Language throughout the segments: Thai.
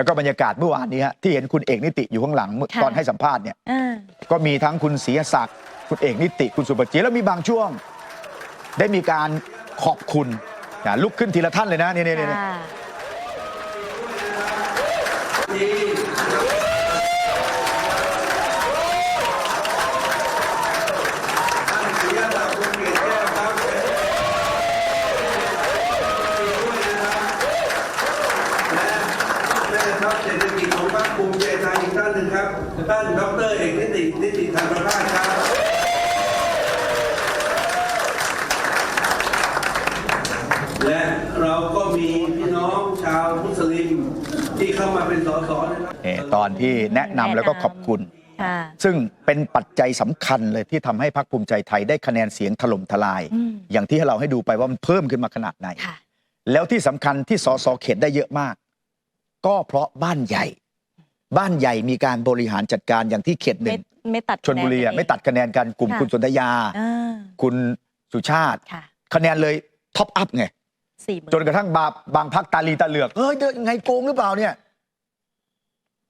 แล้วก็บรรยากาศเมื่อวานนี้ฮะที่เห็นคุณเอกนิติอยู่ข้างหลังเมื่อค่ะตอนให้สัมภาษณ์เนี่ยอ่าก็มีทั้งคุณศรีศักดิ์คุณเอกนิติ คุณสุปจีแล้วมีบางช่วง ได้มีการขอบคุณนะลุกขึ้นทีละท่านเลยนะเนี่ยเนี่ยเนี่ย ค่ะแเศรษฐกิจของพรรคภูมิใจไทยอีกท่านหนึ่งครับท่านดรเอกนิตินิติธรรมราชครับและเราก็มีพี่น้องชาวมุสลิมที่เข้ามาเป็นสสนะครับเนี่ยตอนที่แนะนำแล้วก็ขอบคุณ ค่ะ ซึ่งเป็นปัจจัยสำคัญเลยที่ทำให้พรรคภูมิใจไทยได้คะแนนเสียงถล่มทลาย อืม อย่างที่เราให้ดูไปว่ามันเพิ่มขึ้นมาขนาดไหน ค่ะ แล้วที่สำคัญที่สสเขตได้เยอะมาก ก็เพราะบ้านใหญ่ บ้านใหญ่มีการบริหารจัดการอย่างที่เขตหไม่นึ่งไม่ตัดชนบุรีอะคะแนนไม่ตัดคะแนนกันกลุ่มค่ะคุณสนธยาอ่าคุณสุชาติค่ะคะแนนเลยท็อปอัพไงสี่หมื่นจนกระทั่งบาบางพักตาลีตาเหลือกเฮ้ยเดินไงโกงหรือเปล่าเนี่ย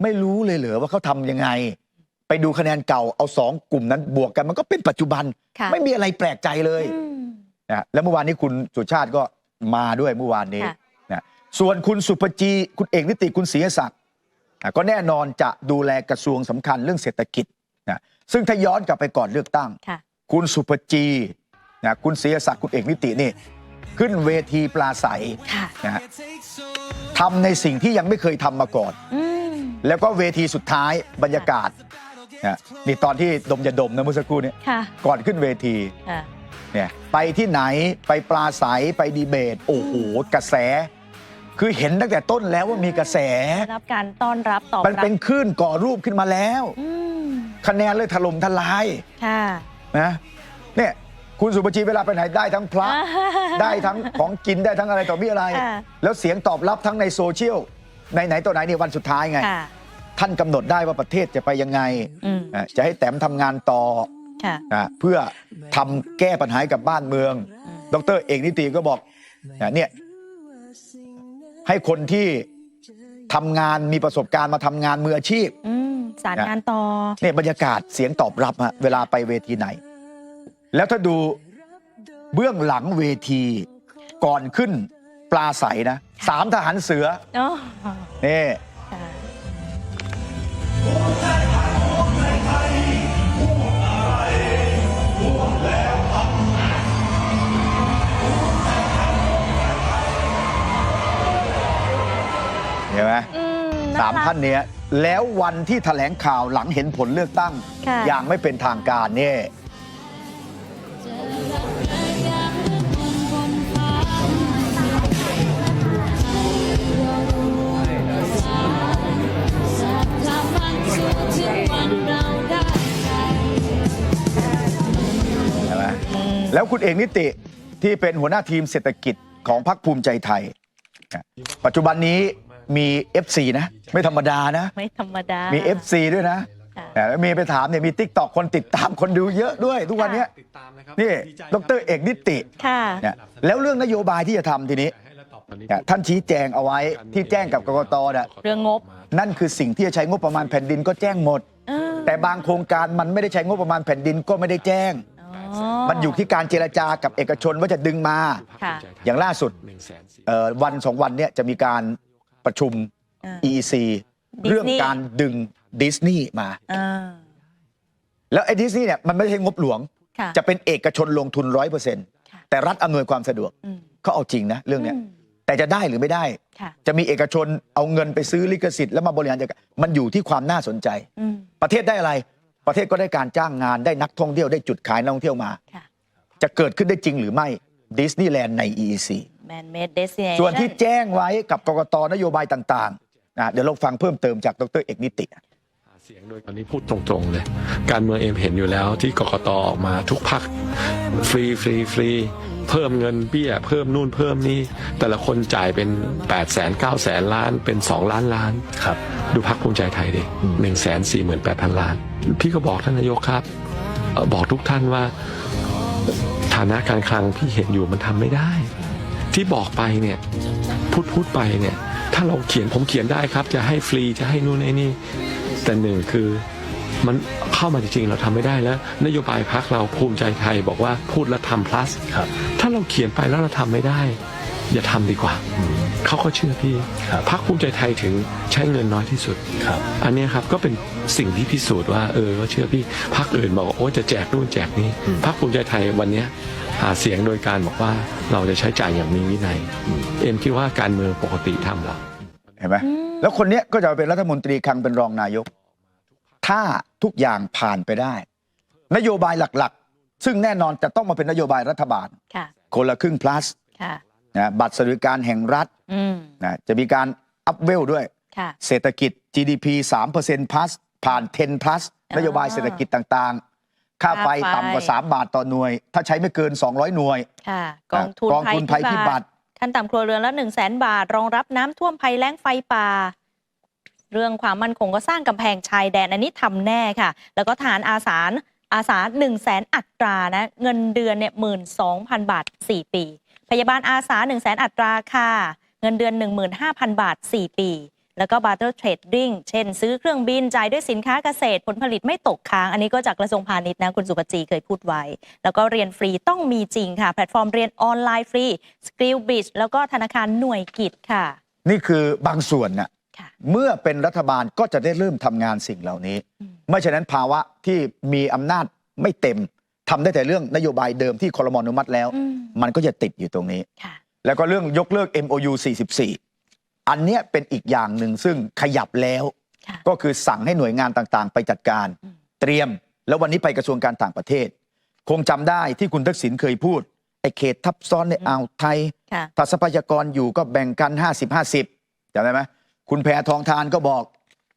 ไม่รู้เลยเหรอว่าเขาทำยังไง ไปดูคะแนนเก่าเอาสองกลุ่มนั้นบวกกันมันก็เป็นปัจจุบันค่ะไม่มีอะไรแปลกใจเลยอืมนะแล้วเมื่อวานนี้คุณสุชาติก็มาด้วยเมื่อวานนี้ค่ะนะ ส่วนคุณสุภจีคุณเอกนิติคุณศรีศักดิ์นะก็แน่นอนจะดูแลกระทรวงสำคัญเรื่องเศรษฐกิจนะซึ่งถ้าย้อนกลับไปก่อนเลือกตั้งค่ะคุณสุภจีนะคุณศรีศักดิ์คุณเอกนิตินี่ขึ้นเวทีปลาใสค่ะนะฮะทำในสิ่งที่ยังไม่เคยทำมาก่อนอืมแล้วก็เวทีสุดท้ายบรรยากาศนะนี่ตอนที่ดมยาดมนะเมื่อสักครู่นี้ค่ะก่อนขึ้นเวทีค่ะเนี่ยไปที่ไหนไปปลาใสไปดีเบต โอ้โหกระแส คือเห็นตั้งแต่ต้นแล้วว่ามีกระแส ได้รับการต้อนรับตอบมันรับเป็นคลื่นก่อรูปขึ้นมาแล้ว อืมคะแนนเลยถล่มทลายค่ะ นะเนี่ยคุณสุปจีเวลาไปไหนได้ทั้งพระ ได้ทั้งของกินได้ทั้งอะไรต่อมีอะไร ค่ะ แล้วเสียงตอบรับทั้งในโซเชียลในไหนต่อไหนเนี่ยวันสุดท้ายไง ค่ะ ท่านกำหนดได้ว่าประเทศจะไปยังไงอืมอะจะให้แต้มทำงานต่อค่ะ นะเพื่อทำแก้ปัญหาให้กับบ้านเมือง ดรเอกนิติก็บอกนะเนี่ย ให้คนที่ทำงานมีประสบการณ์มาทำงานมืออาชีพอืมสารงานต่อ เนี่ยบรรยากาศเสียงตอบรับฮะเวลาไปเวทีไหน แล้วถ้าดูเบื้องหลังเวทีก่อนขึ้นปลาใสนะสามทหารเสือเนามรักท่านเนี้ยแล้ววันที่แถลงข่าวหลังเห็นผลเลือกตั้ง ค่ะ อย่างไม่เป็นทางการเนี่ยใช่ไหมแล้วคุณเอกนิติที่เป็นหัวหน้าทีมเศรษฐกิจของพรรคภูมิใจไทยนะปัจจุบันนี้ มี FC นะ ไม่ธรรมดานะ ไม่ธรรมดา มี มี FC ด้วยนะค่ะนะแล้วมีไปถามเนี่ยมีทิกตอกคนติดตามคนดูเยอะด้วย ทุกวันเนี้ยติดตามนะครับนี่ดีใจดรเอกนิติค่ะ เนี่ยแล้วเรื่องนโยบายที่จะทำทีนี้ให้เราตอบตอนนี้เนี่ยท่านชี้แจงเอาไว้ที่แจ้งกับกกตน่ะเรื่องงบนั่นคือสิ่งที่จะใช้งบประมาณแผ่นดินก็แจ้งหมด เออแต่บางโครงการมันไม่ได้ใช้งบประมาณแผ่นดินก็ไม่ได้แจ้ง อ๋อมันอยู่ที่การเจรจากับเอกชนว่าจะดึงมา ค่ะ อย่างล่าสุด หนึ่งแสนสี่ เอ่อวันสองวันเนี้ยจะมีการ ประชุม อ่า EEC ดิสนีย์เรื่องการดึงดิสนีย์มา อ่าแล้วไอ้ดิสนีย์เนี่ยมันไม่ใช่งบหลวง ค่ะ จะเป็นเอกชนลงทุนร้อยเปอร์เซ็นต์ค่ะ แต่รัฐอำนวยความสะดวกอืมเขาเอาจริงนะเรื่องเนี้ยอืมแต่จะได้หรือไม่ได้ ค่ะจะมีเอกชนเอาเงินไปซื้อลิขสิทธิ์แล้วมาบริหารจัดการมันอยู่ที่ความน่าสนใจ อืมประเทศได้อะไร ประเทศก็ได้การจ้างงานได้นักท่องเที่ยวได้จุดขายนักท่องเที่ยวมา ค่ะจะเกิดขึ้นได้จริงหรือไม่ดิสนีย์แลนด์ใน EEC man made destination ส่วนที่แจ้งไว้กับกกตนโยบายต่างๆนะเดี๋ยวเราฟังเพิ่มเติมจากดรเอกนิติหาเสียงโดยตอนนี้พูดตรงๆเลย การเมืองเอ็มเห็นอยู่แล้วที่กกตออกมาทุกพักฟรีฟรีฟรีเพิ่มเงินเบี้ยเพิ่มนู่นเพิ่มนี่แต่ละคนจ่ายเป็น8ปดแสนเก้าแสนล้านเป็น 2 ล้านล้านครับ ดูพักภูมิใจไทยดิหนึ่งแสนสี่หมื่นแปดพันล้าน พี่ก็บอกท่านนายกครับเอ่อบอกทุกท่านว่า ฐานะการคลังพี่เห็นอยู่มันทำไม่ได้ ที่บอกไปเนี่ยพูดพูดไปเนี่ย ถ้าเราเขียนผมเขียนได้ครับ จะให้ฟรีจะให้นู่นไอ้นี่ แต่หนึ่งคือมันเข้ามาจริงๆเราทำไม่ได้แล้ว นโยบายพักเราภูมิใจไทยบอกว่าพูดแล้วทำ plus ครับ ถ้าเราเขียนไปแล้วเราทำไม่ได้ อย่าทำดีกว่า เขาก็เชื่อพี่ครับพักภูมิใจไทยถึงใช้เงินน้อยที่สุดครับอันเนี้ยครับก็เป็นสิ่งที่พิสูจน์ว่าเออก็เชื่อพี่พักอื่นบอกว่าโอ้จะแจกนู่นแจกนี้พักภูมิใจไทยวันเนี้ย หาเสียงโดยการบอกว่าเราจะใช้จ่ายอย่างมีวินัย เอ็มคิดว่าการเมืองปกติทำหรอเห็นไหมแล้วคนเนี้ยก็จะเป็นรัฐมนตรีคลังเป็นรองนายก ถ้าทุกอย่างผ่านไปได้ นโยบายหลักๆ ซึ่งแน่นอนจะต้องมาเป็นนโยบายรัฐบาลค่ะคนละครึ่ง plus ค่ะนะบัตรสวัสดิการแห่งรัฐอืมนะจะมีการอัพเวลด้วยค่ะเศรษฐกิจ GDP 3% plus ผ่าน 10 plus อ่านโยบายเศรษฐกิจต่างๆ ค่าไฟค่าไฟ ต่ำกว่า 3 บาทต่อหน่วย ถ้าใช้ไม่เกิน 200 หน่วยค่ะกองทุนกองทุนภัยพิบัติ ขั้นต่ำครัวเรือนละ1 0 0 0 0แสนบาท รองรับน้ำท่วมภัยแล้งไฟป่า เรื่องความมั่นคงก็สร้างกำแพงชายแดนอันนี้ทำแน่ค่ะ แล้วก็ฐานอาสาอาสา1 0 0 0 0แสนอัตรานะ เงินเดือนเนี่ยหมื่นสองพันบาท 4 ปี พยาบาลอาสา1 0 0 0 0แสนอัตราค่ะ เงินเดือน 15,000 บาท 4 ปี แล้วก็ barter trading เช่น ซื้อเครื่องบินจ่ายด้วยสินค้าเกษตรผลผลิตไม่ตกค้าง อันนี้ก็จากกระทรวงพาณิชย์นะคุณสุกจีเคยพูดไว้ แล้วก็เรียนฟรีต้องมีจริงค่ะ แพลตฟอร์มเรียนออนไลน์ฟรี Skill b i z แล้วก็ธนาคารหน่วยกิจค่ะ นี่คือบางส่วนน่ะค่ะเมื่อเป็นรัฐบาลก็จะได้เริ่มทำงานสิ่งเหล่านี้อืมไม่ฉะนั้นภาวะที่มีอำนาจไม่เต็มทำได้แต่เรื่องนโยบายเดิมที่คอรมอนุมัติแล้วอืมมันก็จะติดอยู่ตรงนี้ค่ะแล้วก็เรื่องยกเลิก MOU 44 อันเนี้ยเป็นอีกอย่างหนึ่งซึ่งขยับแล้ว ค่ะ ก็คือสั่งให้หน่วยงานต่างๆ ไปจัดการอืมเตรียม แล้ววันนี้ไปกระทรวงการต่างประเทศ คงจำได้ที่คุณทักษิณเคยพูดไอ้เขตทับซ้อนในอ่าวไทย ค่ะ ถ้าทรัพยากรอยู่ก็แบ่งกัน 50 50จำได้ไหมคุณแพทองทานก็บอก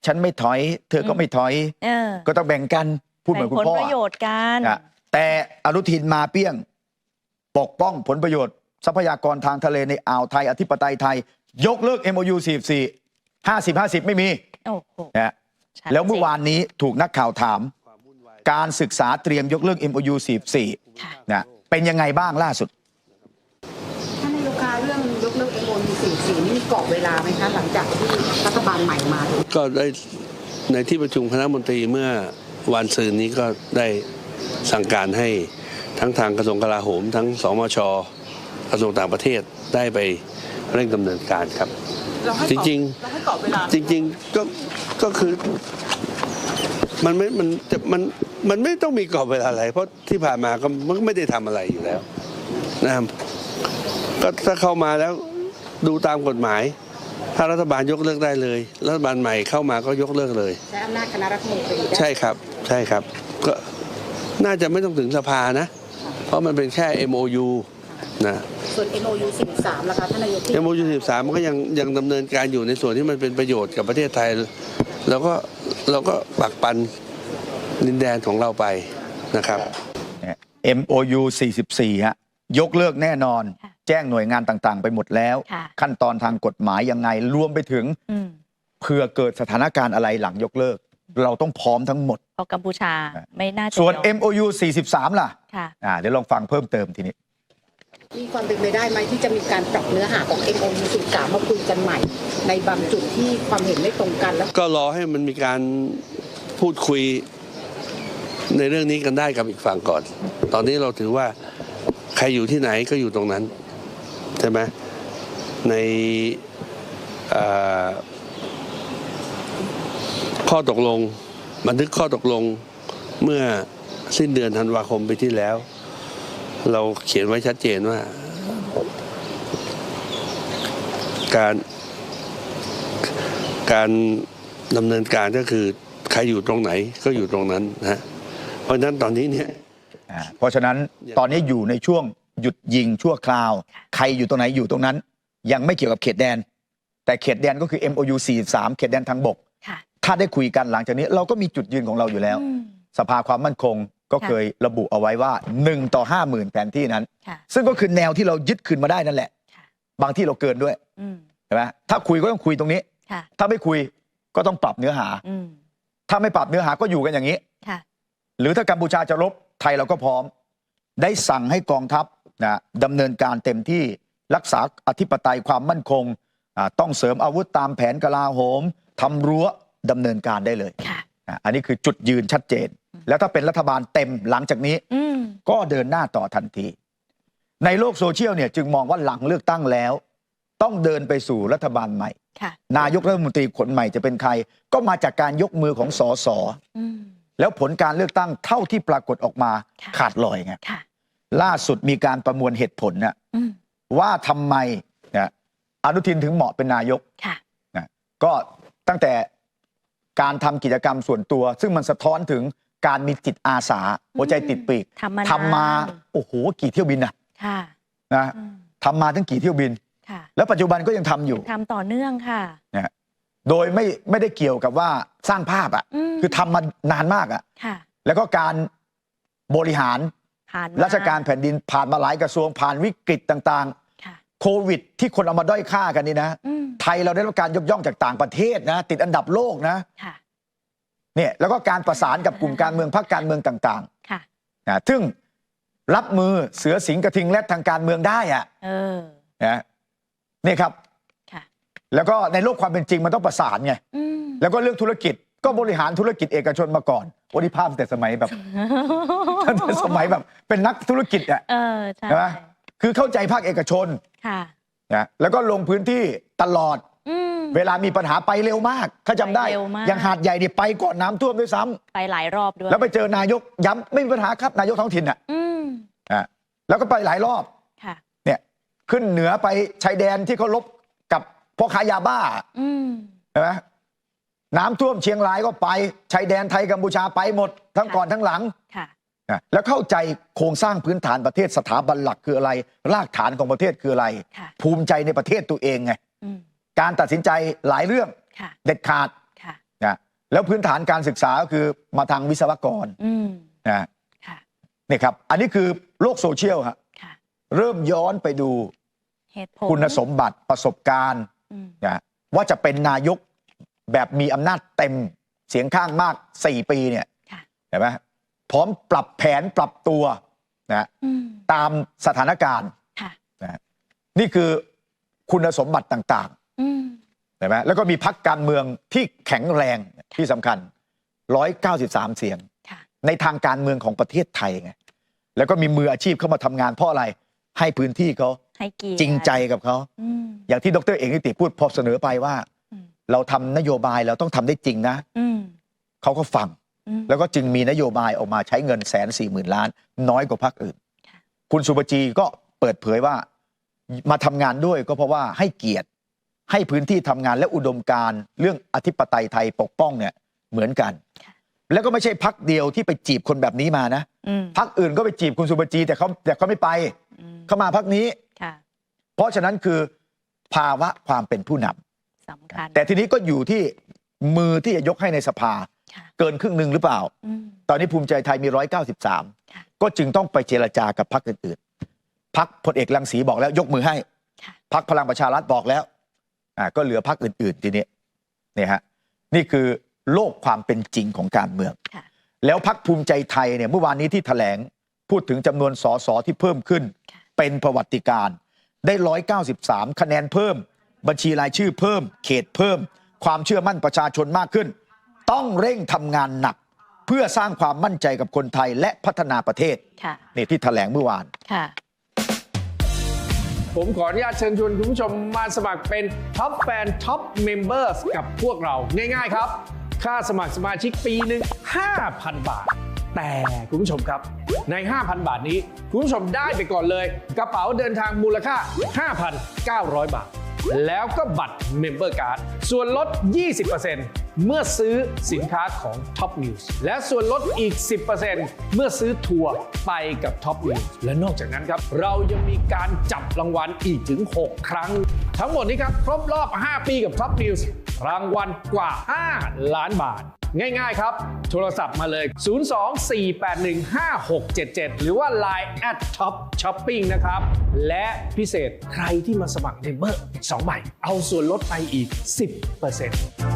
ฉันไม่ถอย เธอก็ไม่ถอย เออก็ต้องแบ่งกันพูดเหมืแบ่องนคุผณลพ่อประโยชน์กัน นะแต่อนุทินมาเปี้ยง ปกป้องผลประโยชน์ ทรัพยากรทางทะเลในอ่าวไทย อธิปไตยไทย ยกเลิก MOU 44 50 50 ไม่มีโอ้โหนะชัดแล้วเมื่อจริงวานนี้ถูกนักข่าวถาม การศึกษาเตรียมยกเลิก MOU ค่ะ44นะเป็นยังไงบ้างล่าสุด ท่านนายกคะเรื่องยกเลิก MOU 44นี่มีกรอบเวลาไหมคะ หลังจากที่รัฐบาลใหม่มาถึงก็ได้ในที่ประชุมคณะมนตรีเมื่อวันซืนนี้ก็ได้สั่งการให้ทั้งทางกระทรวงกลาโหม ทั้งสมชกระทรวงต่างประเทศได้ไป เร่งดำเนินการครับ เราให้จกอบริงเราให้กรอบเวลาๆจริงๆก็ก็คือมันไม่มันจะมันมันไม่ต้องมีกรอบเวลาอะไร เพราะที่ผ่านมาก็มันก็ไม่ได้ทำอะไรอยู่แล้วนะครับก็ถ้าเข้ามาแล้วดูตามกฎหมาย ถ้ารัฐบาลยกเลิกได้เลย รัฐบาลใหม่เข้ามาก็ยกเลิกเลย ใช้อำนาจคณะรัฐมนตรีได้ใช่ครับ ใช่ครับ ก็น่าจะไม่ต้องถึงสภานะ เพราะมันเป็นแค่ MOU นะส่วน MOU 43ล่ะคะท่านนายกที่ MOU 13มันก็ยังยังดำเนินการอยู่ในส่วนที่มันเป็นประโยชน์กับประเทศไทยแล้วก็เราก็ปักปันดินแดนของเราไปนะครับ MOU 44ฮะยกเลิกแน่นอนค่ะแจ้งหน่วยงานต่างๆ ไปหมดแล้วค่ะขั้นตอนทางกฎหมายยังไงรวมไปถึงอืมเผื่อเกิดสถานการณ์อะไรหลังยกเลิก เราต้องพร้อมทั้งหมดเพราะกัมพูชาไม่น่าจะส่วนยอม MOU 43 ล่ะค่ะอ่าเดี๋ยวลองฟังเพิ่มเติมทีนี้ มีความเป็นไปได้ไหมที่จะมีการปรับเนื้อหาของ MOU 43มาคุยกันใหม่ ในบางจุดที่ความเห็นไม่ตรงกันแล้วก็รอให้มันมีการพูดคุยในเรื่องนี้กันได้กับอีกฝั่งก่อน ตอนนี้เราถือว่าใครอยู่ที่ไหนก็อยู่ตรงนั้น ใช่ไหมในข้อตกลง บันทึกข้อตกลงเมื่อสิ้นเดือนธันวาคมไปที่แล้ว เราเขียนไว้ชัดเจนว่า การการดำเนินการก็คือใครอยู่ตรงไหนก็อยู่ตรงนั้นนะฮะเพราะฉะนั้นตอนนี้เนี่ยอ่าเพราะฉะนั้นตอนนี้อยู่ในช่วงหยุดยิงชั่วคราว ใครอยู่ตรงไหนอยู่ตรงนั้น ยังไม่เกี่ยวกับเขตแดน แต่เขตแดนก็คือ MOU 43 เขตแดนทางบก ค่ะ ถ้าได้คุยกันหลังจากนี้ เราก็มีจุดยืนของเราอยู่แล้วอืมสภาความมั่นคง ก็ค่ะเคยระบุเอาไว้ว่า 1 ต่อ 5 0,000 แผนที่นั้นค่ะซึ่งก็คือแนวที่เรายึดคืนมาได้นั่นแหละค่ะบางที่เราเกินด้วยอืมใช่ไหมถ้าคุยก็ต้องคุยตรงนี้ค่ะถ้าไม่คุยก็ต้องปรับเนื้อหาอืมถ้าไม่ปรับเนื้อหาก็อยู่กันอย่างนี้ค่ะหรือถ้ากัมพูชาจะรบไทยเราก็พร้อม ได้สั่งให้กองทัพนะดำเนินการเต็มที่รักษาอธิปไตยความมั่นคงอ่าต้องเสริมอาวุธตามแผนกลาโหมทำรั้วดำเนินการได้เลยค่ะอะอันนี้คือจุดยืนชัดเจน แล้วถ้าเป็นรัฐบาลเต็มหลังจากนี้อืมก็เดินหน้าต่อทันที ในโลกโซเชียลเนี่ยจึงมองว่าหลังเลือกตั้งแล้ว ต้องเดินไปสู่รัฐบาลใหม่ค่ะนายกรัฐมนตรีคนใหม่จะเป็นใคร ก็มาจากการยกมือของสอสออืมแล้วผลการเลือกตั้งเท่าที่ปรากฏออกมาค่ะขาดลอยไงค่ะล่าสุดมีการประมวลเหตุผลนะอืมว่าทำไมนะอนุทินถึงเหมาะเป็นนายกค่ะนะก็ตั้งแต่การทำกิจกรรมส่วนตัว ซึ่งมันสะท้อนถึง การมีจิตอาสา หัวใจติดปีกทำมานาน ทำมา โอ้โห กี่เที่ยวบินนะค่ะนะอืมทำมาทั้งกี่เที่ยวบิน ค่ะแล้วปัจจุบันก็ยังทำอยู่ ทำต่อเนื่องค่ะนะโดยไม่ไม่ได้เกี่ยวกับว่าสร้างภาพอะอืมคือทำมานานมากอะ ค่ะแล้วก็การบริหารผ่านมราชการแผ่นดินผ่านมาหลายกระทรวงผ่านวิกฤตต่างค่ะ ๆ โควิด ที่คนเอามาด้อยค่ากันนี่นะ อืมไทยเราได้รับการยกย่องจากต่างประเทศนะ ติดอันดับโลกนะ ค่ะ เนี่ยแล้วก็การประสานกับกลุ่มการเมืองพรรคการเมืองต่างค่ะ ๆนะซึ่งรับมือเสือสิงห์กระทิงและทางการเมืองได้อะเออ นะนี่ครับค่ะ แล้วก็ในโลกความเป็นจริงมันต้องประสานไง อืม แล้วก็เรื่องธุรกิจก็บริหารธุรกิจเอกชนมาก่อนโอ้นี่ภาพแต่สมัยแบบ ตั้งแต่สมัยแบบเป็นนักธุรกิจอะ เออ ใช่ ใช่ไหม คือเข้าใจภาคเอกชนค่ะ นะแล้วก็ลงพื้นที่ตลอดอืม เวลามีปัญหาไปเร็วมากถ้าจำได้ไปเร็วมาก อย่างหาดใหญ่เนี่ยไปก่อนน้ำท่วมด้วยซ้ำไปหลายรอบด้วยแล้วไปเจอนายกย้ำไม่มีปัญหาครับนายกท้องถิ่นอะอืมอะแล้วก็ไปหลายรอบ ค่ะ เนี่ยขึ้นเหนือไปชายแดนที่เขาลบกับพ่อค้ายาบ้าอืม ใช่ไหมน้ำท่วมเชียงรายก็ไปชายแดนไทยกัมพูชาไปหมด ทั้งค่ะ ก่อนทั้งหลังค่ะ นะแล้วเข้าใจโครงสร้างพื้นฐานประเทศสถาบันหลักคืออะไร รากฐานของประเทศคืออะไร ค่ะ ภูมิใจในประเทศตัวเองไงอืม การตัดสินใจหลายเรื่องค่ะ เด็ดขาดค่ะ นะแล้วพื้นฐานการศึกษาก็คือมาทางวิศวกรอืม นะค่ะนี่ครับ อันนี้คือโลกโซเชียลฮะค่ะ เริ่มย้อนไปดูเหตุผลคุณสมบัติประสบการณ์อืมนะว่าจะเป็นนายกแบบมีอำนาจเต็มเสียงข้างมาก 4 ปีเนี่ยค่ะ เห็นไหมพร้อมปรับแผนปรับตัวนะอืม ตามสถานการณ์ ค่ะนะนี่คือคุณสมบัติต่าง อืมๆเห็นไหมแล้วก็มีพักการเมืองที่แข็งแรงที่สำคัญ 193 เสียงค่ะในทางการเมืองของประเทศไทยไงแล้วก็มีมืออาชีพเข้ามาทำงานเพราะอะไร ให้พื้นที่เขาให้เกียรติจริงใจกับเขาอืมอย่างที่ดรเอกนิติพูดพอเสนอไปว่าอืมเราทำนโยบายเราต้องทำได้จริงนะอืมเขาก็ฟังอืมแล้วก็จึงมีนโยบายออกมาใช้เงินแสนสี่หมื่นล้าน น้อยกว่าพรรคอื่นค่ะคุณสุปจีก็เปิดเผยว่า มาทำงานด้วยก็เพราะว่าให้เกียรติ ให้พื้นที่ทำงานและอุดมการณ์เรื่องอธิปไตยไทยปกป้องเนี่ยเหมือนกันค่ะแล้วก็ไม่ใช่พักเดียวที่ไปจีบคนแบบนี้มานะอืมพักอื่นก็ไปจีบคุณสุปจีแต่เขาแต่เขาไม่ไปอืมเขามาพักนี้ค่ะเพราะฉะนั้นคือภาวะความเป็นผู้นำสำคัญแต่ทีนี้ก็อยู่ที่มือที่จะยกให้ในสภาค่ะเกินครึ่งหนึ่งหรือเปล่าอืมตอนนี้ภูมิใจไทยมีค่ะ193 ก็จึงต้องไปเจรจากับพรรคอื่นๆพรรคพลเอกรังสีบอกแล้วยกมือให้ค่ะพรรคพลังประชารัฐบอกแล้ว อ่าก็เหลือพรรคอื่น ๆ ทีนี้เนี่ยฮะนี่คือโลกความเป็นจริงของการเมืองค่ะแล้วพรรคภูมิใจไทยเนี่ยเมื่อวานนี้ที่แถลงพูดถึงจำนวนสสที่เพิ่มขึ้นค่ะเป็นประวัติการณ์ได้ 193 คะแนนเพิ่ม บัญชีรายชื่อเพิ่ม เขตเพิ่ม ความเชื่อมั่นประชาชนมากขึ้น ต้องเร่งทำงานหนัก เพื่อสร้างความมั่นใจกับคนไทยและพัฒนาประเทศค่ะนี่ที่แถลงเมื่อวานค่ะ ผมขออนุญาตเชิญชวนคุณผู้ชมมาสมัครเป็นท็อปแฟนท็อปเมมเบอร์สกับพวกเราง่าย ๆ ครับ ค่าสมัครสมาชิกปีหนึ่ง5,000 บาท แต่คุณผู้ชมครับใน 5,000 บาทนี้ คุณผู้ชมได้ไปก่อนเลย กระเป๋าเดินทางมูลค่า 5,900 บาท แล้วก็บัตรเมมเบอร์การ์ดส่วนลด 20% เมื่อซื้อสินค้าของ Top News และส่วนลดอีก 10%เมื่อซื้อทัวร์ไปกับ Top News และนอกจากนั้นครับ เรายังมีการจับรางวัลอีกถึง 6 ครั้ง ทั้งหมดนี้ครับครบรอบ 5 ปีกับ Top News รางวัลกว่า 5 ล้านบาท ง่ายๆครับ โทรศัพท์มาเลย 024815677 หรือว่า Line at Top Shopping นะครับ และพิเศษใครที่มาสมัครเมมเบอร์2ใบเอาส่วนลดไปอีก 10%